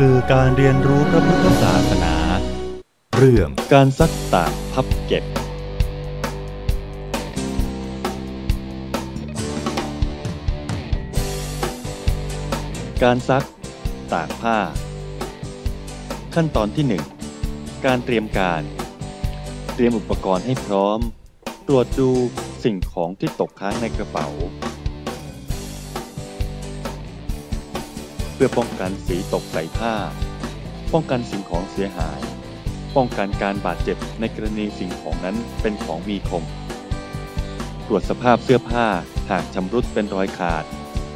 สื่อการเรียนรู้พระพุทธศาสนา เรื่องการซักตากพับเก็บ การซัก ตากผ้า ขั้นตอนที่ 1 การเตรียมการ เตรียมอุปกรณ์ให้พร้อม ตรวจดูสิ่งของที่ตกค้างในกระเป๋า เพื่อป้องกันสีตกใส่ผ้า ป้องกันสิ่งของเสียหาย ป้องกันการบาดเจ็บในกรณีสิ่งของนั้นเป็นของมีคม ตรวจสภาพเสื้อผ้าหากชำรุดเป็นรอยขาด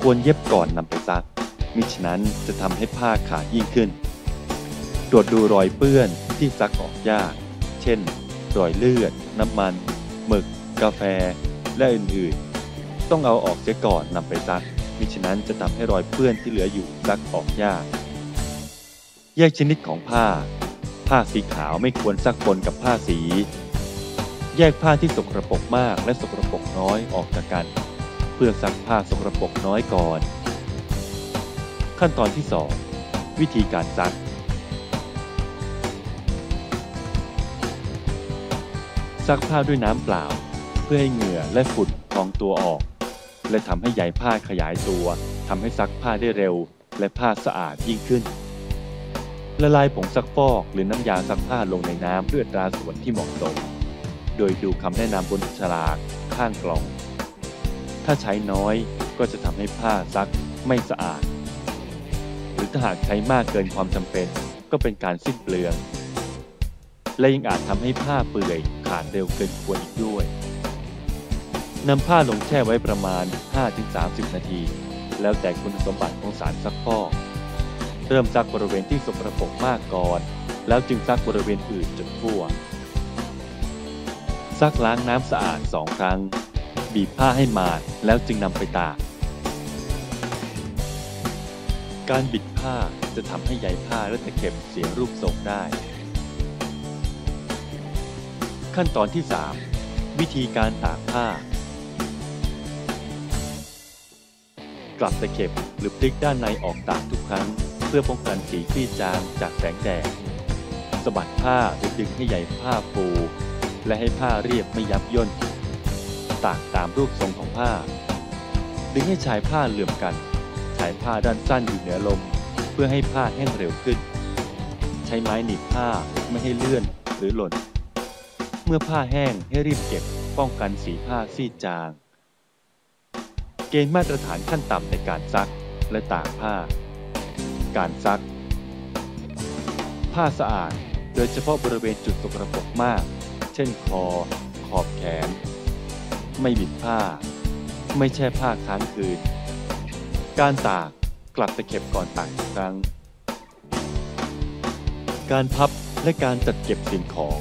ควรเย็บก่อนนำไปซัก มิฉะนั้นจะทำให้ผ้าขาดยิ่งขึ้น ตรวจดูรอยเปื้อนที่ซักออกยาก เช่น รอยเลือด น้ำมัน หมึก กาแฟ และอื่นๆ ต้องเอาออกเสียก่อนนำไปซัก มิฉะนั้นจะทำให้รอยเปื้อนที่เหลืออยู่ซักออกยาก แยกชนิดของผ้า ผ้าสีขาวไม่ควรซักปนกับผ้าสี แยกผ้าที่สกรปรกมากและสกรปรกน้อยออกจากกัน เพื่อซักผ้าสกรปรกน้อยก่อน ขั้นตอนที่ 2 วิธีการซักซักผ้าด้วยน้ำเปล่า เพื่อให้เหงื่อและฝุ่นพองตัวออก และทำให้ใยผ้าขยายตัวทำให้ซักผ้าได้เร็ว และผ้าสะอาดยิ่งขึ้น ละลายผงซักฟอกหรือน้ำยาซักผ้าลงในน้ำด้วยอัตราส่วนที่เหมาะสม โดยดูคำแนะนำบนฉลากข้างกล่อง ถ้าใช้น้อยก็จะทำให้ผ้าซักไม่สะอาด หรือถ้าหากใช้มากเกินความจำเป็น ก็เป็นการสิ้นเปลือง และยังอาจทำให้ผ้าเปื่อยขาดเร็วเกินควรอีกด้วย นำผ้าลงแช่ไว้ประมาณ 5-30 นาที แล้วแต่คุณสมบัติของสารซักฟอก เริ่มซักบริเวณที่สกปรกมากก่อน แล้วจึงซักบริเวณอื่นจนทั่ว ซักล้างน้ำสะอาดสองครั้ง บีบผ้าให้มาดแล้วจึงนำไปตาก การบิดผ้าจะทำให้ใยผ้าและตะเข็บเสียรูปทรงได้ ขั้นตอนที่ 3 วิธีการตากผ้า กลับตะเข็บหรือพลิกด้านในออกตากทุกครั้ง เพื่อป้องกันสีฟีจางจากแสงแดดสะบัดผ้าหรือดึงให้ใยผ้าฟู และให้ผ้าเรียบไม่ยับย่นตากตามรูปทรงของผ้า ดึงให้ชายผ้าเหลื่อมกันชายผ้าด้านสั้นอยู่เหนือลม เพื่อให้ผ้าแห้งเร็วขึ้น ใช้ไม้หนีบผ้าไม่ให้เลื่อนหรือหล่น เมื่อผ้าแห้งให้รีบเก็บป้องกันสีผ้าซีดจาง เกณฑ์มาตรฐานขั้นต่ำในการซักและตากผ้า การซัก ผ้าสะอาด โดยเฉพาะบริเวณจุดสกปรกมาก เช่นคอ ขอบแขน ไม่บิดผ้า ไม่แช่ผ้าค้างคืน การตากกลับตะเข็บก่อนตากทุกครั้ง การพับและการจัดเก็บสิ่งของ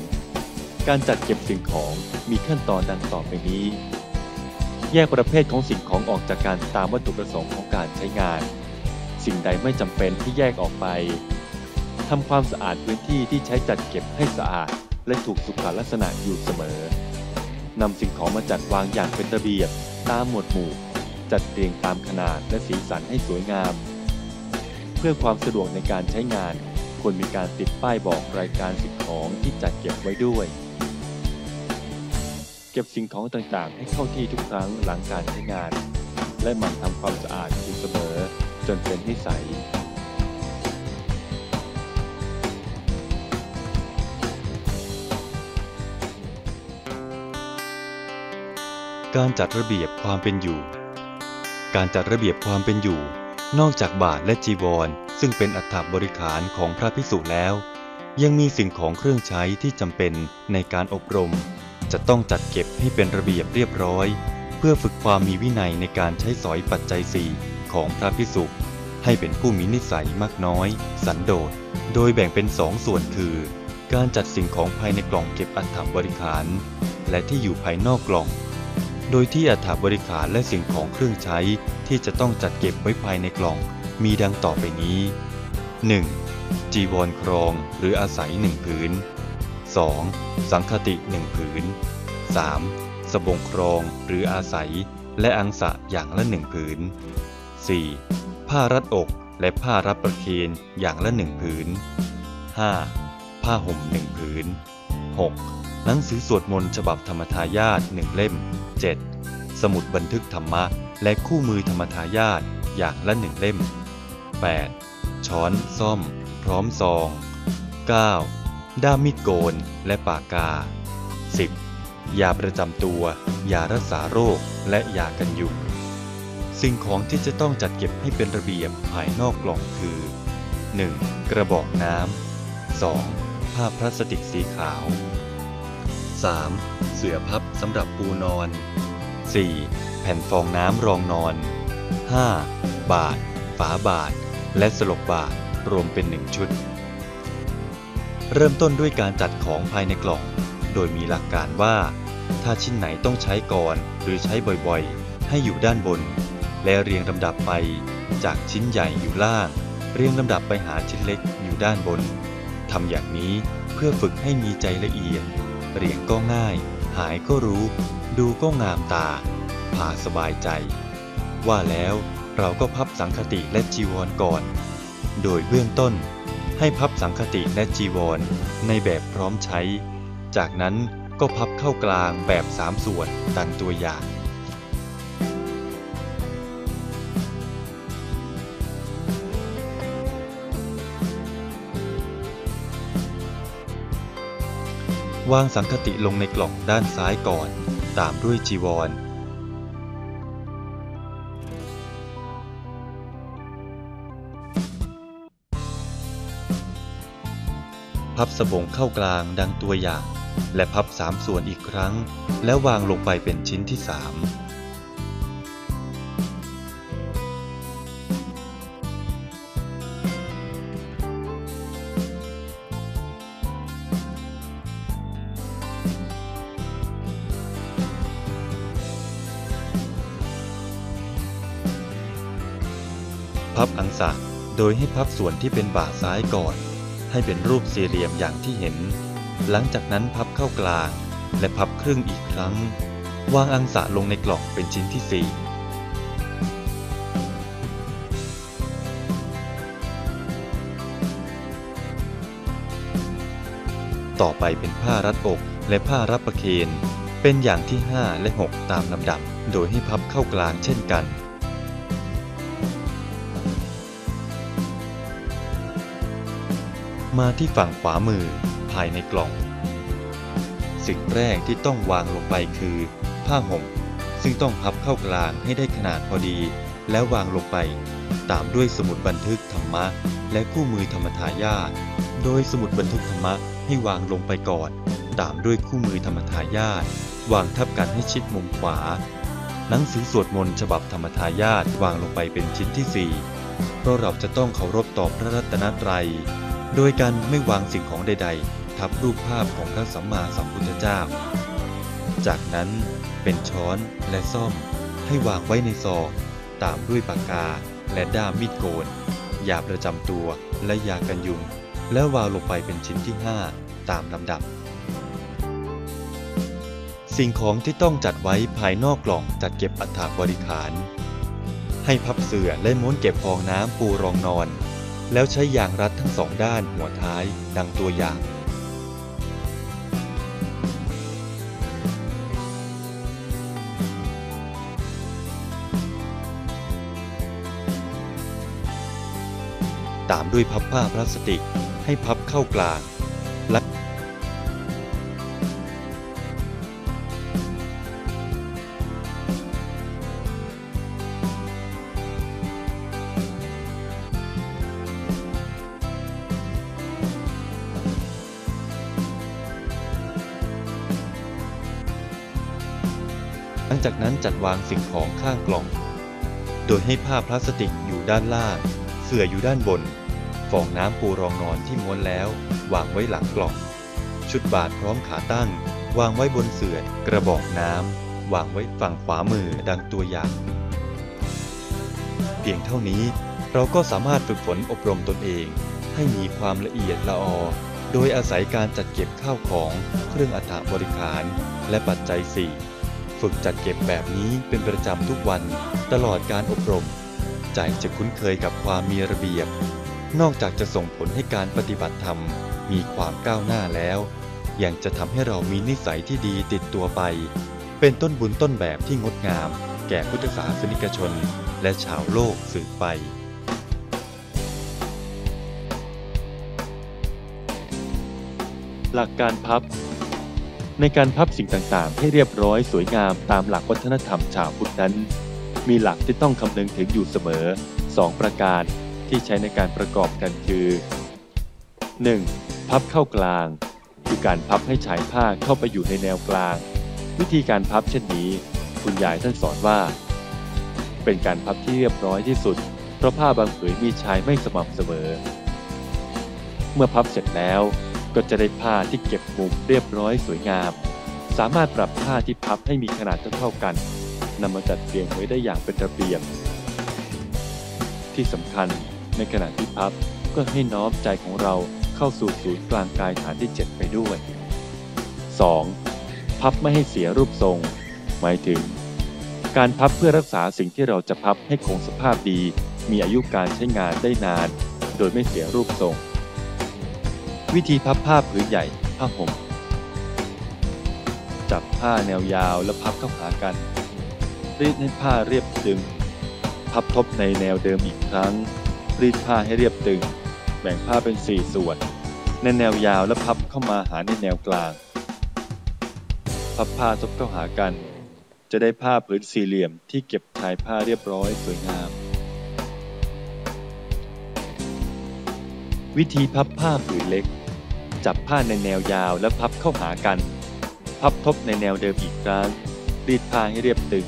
การจัดเก็บสิ่งของมีขั้นตอนดังต่อไปนี้ แยกประเภทของสิ่งของออกจากการตามวัตถุประสงค์ของการใช้งาน สิ่งใดไม่จำเป็นที่แยกออกไปทำความสะอาดพื้นที่ที่ใช้จัดเก็บให้สะอาด และถูกสุขลักษณะอยู่เสมอนำสิ่งของมาจัดวางอย่างเป็นระเบียบ ตามหมวดหมู่ จัดเรียงตามขนาดและสีสันให้สวยงาม เพื่อความสะดวกในการใช้งานควรมีการติดป้ายบอกรายการสิ่งของที่จัดเก็บไว้ด้วย ก็บสิ่งของต่างๆ ให้เข้าที่ทุกครั้งหลังการใช้งาน และหมั่นทำความสะอาดอยู่เสมอ จนเป็นนิสัย การจัดระเบียบความเป็นอยู่ การจัดระเบียบความเป็นอยู่ นอกจากบาทและจีวร ซึ่งเป็นอัฐบริขารของพระพิสุแล้ว ยังมีสิ่งของเครื่องใช้ที่จำเป็นในการอบรม จะต้องจัดเก็บให้เป็นระเบียบเรียบร้อย เพื่อฝึกความมีวินัยในการใช้สอยปัจจัยสี่ของพระพิสุให้เป็นผู้มีนิสัยมากน้อย สันโดษ โดยแบ่งเป็นสองส่วนคือ การจัดสิ่งของภายในกล่องเก็บอัฐบริขาร และที่อยู่ภายนอกกล่อง โดยที่อัฐบริขารและสิ่งของเครื่องใช้ที่จะต้องจัดเก็บไว้ภายในกล่อง มีดังต่อไปนี้ 1. จีวรครองหรืออาศัยหนึ่งผืน 2. สังคติหนึ่งผืน 3. สบงครองหรืออาศัย และอังสะอย่างละหนึ่งผืน 4. ผ้ารัดอกและผ้ารับประเคนอย่างละหนึ่งผืน 5. ผ้าห่มหนึ่งผืน 6. หนังสือสวดมนต์ฉบับธรรมทายาทหนึ่งเล่ม 7. สมุดบันทึกธรรมะ และคู่มือธรรมทายาทอย่างละหนึ่งเล่ม 8. ช้อน ซ่อม พร้อมซอง 9. ด้ามมีดโกนและปากกา 10. ยาประจำตัว ยารักษาโรค และยากันยุง สิ่งของที่จะต้องจัดเก็บให้เป็นระเบียบภายนอกกล่องคือ 1. กระบอกน้ำ 2. ผ้าพลาสติกสีขาว 3. เสื่อพับสำหรับปูนอน 4. แผ่นฟองน้ำรองนอน 5. บาท ฝาบาท และสลบบาท รวมเป็นหนึ่งชุด เริ่มต้นด้วยการจัดของภายในกล่อง โดยมีหลักการว่า ถ้าชิ้นไหนต้องใช้ก่อนหรือใช้บ่อยๆ ให้อยู่ด้านบน และเรียงลำดับไป จากชิ้นใหญ่อยู่ล่าง เรียงลำดับไปหาชิ้นเล็กอยู่ด้านบนทำอย่างนี้เพื่อฝึกให้มีใจละเอียด เรียงก็ง่าย หายก็รู้ ดูก็งามตา พาสบายใจ ว่าแล้วเราก็พับสังคติและจีวรก่อน โดยเบื้องต้น ให้พับสังคติและจีวร ในแบบพร้อมใช้ จากนั้นก็พับเข้ากลางแบบสามส่วนดังตัวอย่างวางสังคติลงในกล่องด้านซ้ายก่อน ตามด้วยจีวร พับสบงเข้ากลางดังตัวอย่าง และพับสามส่วนอีกครั้ง แล้ววางลงไปเป็นชิ้นที่สามพับอังสะโดยให้พับส่วนที่เป็นบ่าซ้ายก่อน ให้เป็นรูปสี่เหลี่ยมอย่างที่เห็น หลังจากนั้นพับเข้ากลาง และพับครึ่งอีกครั้ง วางอังสะลงในกล่องเป็นชิ้นที่สี่ต่อไปเป็นผ้ารัดอกและผ้ารับประเคน เป็นอย่างที่ 5 และ 6 ตามลำดับ โดยให้พับเข้ากลางเช่นกัน มาที่ฝั่งขวามือภายในกล่อง สิ่งแรกที่ต้องวางลงไปคือ ผ้าห่ม ซึ่งต้องพับเข้ากลางให้ได้ขนาดพอดี แล้ววางลงไป ตามด้วยสมุดบันทึกธรรมะ และคู่มือธรรมทายาทโดยสมุดบันทึกธรรมะให้วางลงไปก่อน ตามด้วยคู่มือธรรมทายาทวางทับกันให้ชิดมุมขวา หนังสือสวดมนต์ฉบับธรรมทายาทวางลงไปเป็นชิ้นที่สี่เพราะเราจะต้องเคารพต่อพระรัตนตรัย โดยการไม่วางสิ่งของใด ๆ ทับรูปภาพของพระสัมมาสัมพุทธเจ้า จากนั้นเป็นช้อนและซ่อมให้วางไว้ในซองตามด้วยปากกาและด้ามมีดโกนยาประจำตัวและยากันยุง แล้ววางลงไปเป็นชิ้นที่ 5 ตามลำดับ สิ่งของที่ต้องจัดไว้ภายนอกกล่องจัดเก็บอัฐบริขาร ให้พับเสื่อและม้วนเก็บฟองน้ำปูรองนอน แล้วใช้ยางรัดทั้งสองด้านหัวท้ายดังตัวอย่าง ตามด้วยพับผ้าพลาสติกให้พับเข้ากลาง จัดวางสิ่งของข้างกล่อง โดยให้ผ้าพลาสติกอยู่ด้านล่าง เสื่ออยู่ด้านบน ฟองน้ำปูรองนอนที่ม้วนแล้ว วางไว้หลังกล่อง ชุดบาทพร้อมขาตั้ง วางไว้บนเสื่อกระบอกน้ำวางไว้ฝั่งขวามือดังตัวอย่าง เพียงเท่านี้เราก็สามารถฝึกฝนอบรมตนเอง ให้มีความละเอียดละออโดยอาศัยการจัดเก็บข้าวของ เครื่องอัฐบริขาร และปัจจัยสี่ ฝึกจัดเก็บแบบนี้เป็นประจำทุกวันตลอดการอบรม ใจจะคุ้นเคยกับความมีระเบียบ นอกจากจะส่งผลให้การปฏิบัติธรรมมีความก้าวหน้าแล้ว ยังจะทำให้เรามีนิสัยที่ดีติดตัวไป เป็นต้นบุญต้นแบบที่งดงาม แก่พุทธศาสนิกชน และชาวโลกสืบไปหลักการพับ ในการพับสิ่งต่างๆ ให้เรียบร้อยสวยงามตามหลักวัฒนธรรมชาวพุทธนั้น มีหลักที่ต้องคำนึงถึงอยู่เสมอ 2 ประการที่ใช้ในการประกอบกันคือ 1. พับเข้ากลาง คือการพับให้ชายผ้าเข้าไปอยู่ในแนวกลาง วิธีการพับเช่นนี้ คุณยายท่านสอนว่า เป็นการพับที่เรียบร้อยที่สุด เพราะผ้าบางผืนมีชายไม่สม่ำเสมอ เมื่อพับเสร็จแล้ว ก็จะได้ผ้าที่เก็บมุมเรียบร้อยสวยงาม สามารถปรับผ้าที่พับให้มีขนาดเท่าๆกันนำมาจัดเรียงไว้ได้อย่างเป็นระเบียบ ที่สำคัญในขณะที่พับก็ให้น้อมใจของเราเข้าสู่ศูนย์กลางกายฐานที่ 7 ไปด้วย 2. พับไม่ให้เสียรูปทรง หมายถึง การพับเพื่อรักษาสิ่งที่เราจะพับให้คงสภาพดี มีอายุการใช้งานได้นาน โดยไม่เสียรูปทรง วิธีพับผ้าผืนใหญ่ ผ้าห่ม จับผ้าแนวยาวแล้วพับเข้าหากัน รีดให้ผ้าเรียบตึง พับทบในแนวเดิมอีกครั้ง รีดผ้าให้เรียบตึง แบ่งผ้าเป็นสี่ส่วน ในแนวยาวแล้วพับเข้ามาหาในแนวกลาง พับผ้าทบเข้าหากัน จะได้ผ้าผืนสี่เหลี่ยมที่เก็บชายผ้าเรียบร้อยสวยงามวิธีพับผ้าผืนเล็ก จับผ้าในแนวยาวแล้วพับเข้าหากัน พับทบในแนวเดิมอีกครั้ง รีดผ้าให้เรียบตึง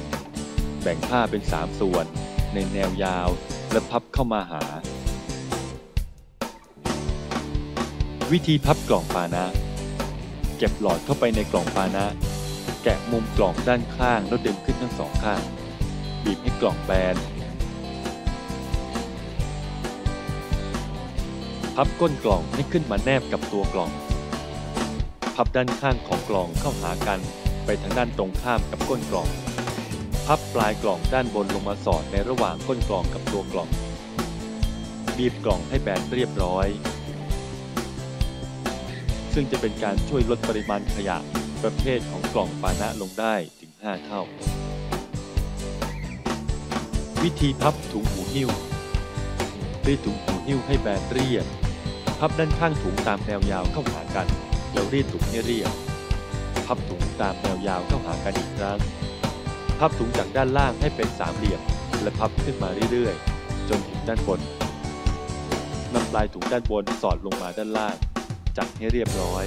แบ่งผ้าเป็นสามส่วน ในแนวยาวและพับเข้ามาหา วิธีพับกล่องปานะ เก็บหลอดเข้าไปในกล่องปานะ แกะมุมกล่องด้านข้างแล้วดึงขึ้นทั้งสองข้าง บีบให้กล่องแบน พับก้นกล่องให้ขึ้นมาแนบกับตัวกล่อง พับด้านข้างของกล่องเข้าหากันไปทางด้านตรงข้ามกับก้นกล่อง พับปลายกล่องด้านบนลงมาสอดในระหว่างก้นกล่องกับตัวกล่อง บีบกล่องให้แบนเรียบร้อย ซึ่งจะเป็นการช่วยลดปริมาณขยะประเภทของกล่องปานะลงได้ถึง 5 เท่า วิธีพับถุงหูหิ้วรีดถุงหูหิ้วให้แบนเรียบ พับด้านข้างถุงตามแนวยาวเข้าหากัน แล้วรีดถุงให้เรียบ พับถุงตามแนวยาวเข้าหากันอีกครั้ง พับถุงจากด้านล่างให้เป็นสามเหลี่ยม และพับขึ้นมาเรื่อยๆ จนถึงด้านบนนำปลายถุงด้านบนสอดลงมาด้านล่าง จัดให้เรียบร้อย